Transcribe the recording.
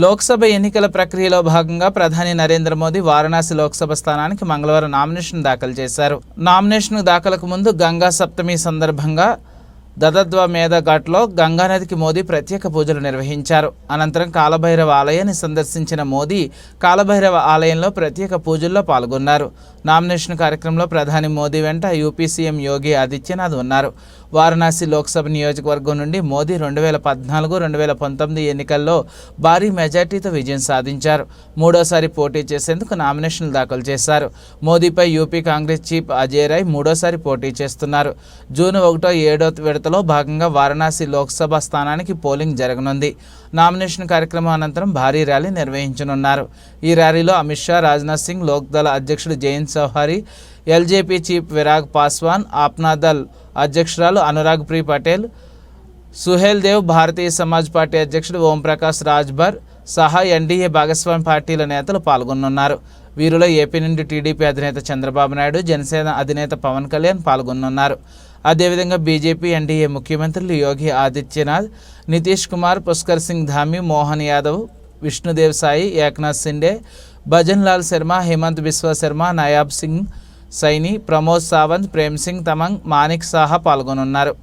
లోక్సభ ఎన్నికల ప్రక్రియలో భాగంగా ప్రధాని నరేంద్ర మోదీ వారణాసి లోక్సభ స్థానానికి మంగళవారం నామినేషన్ దాఖలు చేశారు. నామినేషన్ దాఖలకు ముందు గంగా సప్తమి సందర్భంగా దదద్వ మేధ ఘాట్లో గంగానదికి మోదీ ప్రత్యేక పూజలు నిర్వహించారు. అనంతరం కాలభైరవ ఆలయాన్ని సందర్శించిన మోదీ కాలభైరవ ఆలయంలో ప్రత్యేక పూజల్లో పాల్గొన్నారు. నామినేషన్ కార్యక్రమంలో ప్రధాని మోదీ వెంట యూపీ సీఎం యోగి ఆదిత్యనాథ్ ఉన్నారు. వారణాసి లోక్సభ నియోజకవర్గం నుండి మోదీ రెండు వేల పద్నాలుగు రెండు వేల పంతొమ్మిది ఎన్నికల్లో భారీ మెజార్టీతో విజయం సాధించారు. మూడోసారి పోటీ చేసేందుకు నామినేషన్లు దాఖలు చేశారు. మోదీపై యూపీ కాంగ్రెస్ చీఫ్ అజయ్ రాయ్ మూడోసారి పోటీ చేస్తున్నారు. జూన్ ఒకటో ఏడో విడతలో భాగంగా వారణాసి లోక్సభ స్థానానికి పోలింగ్ జరగనుంది. నామినేషన్ కార్యక్రమం అనంతరం భారీ ర్యాలీ నిర్వహించనున్నారు. ఈ ర్యాలీలో అమిత్ షా రాజ్నాథ్ సింగ్ లోక్దళ అధ్యక్షుడు జయంత్ సౌహారీ ఎల్జేపీ చీఫ్ విరాగ్ పాస్వాన్ ఆప్నాదల్ అధ్యక్షురాలు Anupriya Patel Suheldev Bharatiya Samaj party అధ్యక్షుడు ఓంప్రకాష్ రాజ్భర్ సహా ఎన్డీఏ భాగస్వామి పార్టీల నేతలు పాల్గొనున్నారు వీరిలో ఏపీ నుండి టీడీపీ అధినేత చంద్రబాబు నాయుడు జనసేన అధినేత పవన్ కళ్యాణ్ పాల్గొనున్నారు అదేవిధంగా బీజేపీ ఎన్డీఏ ముఖ్యమంత్రులు యోగి ఆదిత్యనాథ్ నితీష్ కుమార్ పుష్కర్ సింగ్ ధామి మోహన్ యాదవ్ విష్ణుదేవ్ సాయి ఏక్నాథ్ సిండే భజన్ లాల్ శర్మ హేమంత్ బిశ్వ శర్మ నయాబ్ సింగ్ సైని ప్రమోద్ సావంత్ ప్రేమ్ సింగ్ తమంగ్ మానిక్ సాహా పాల్గొనున్నారు.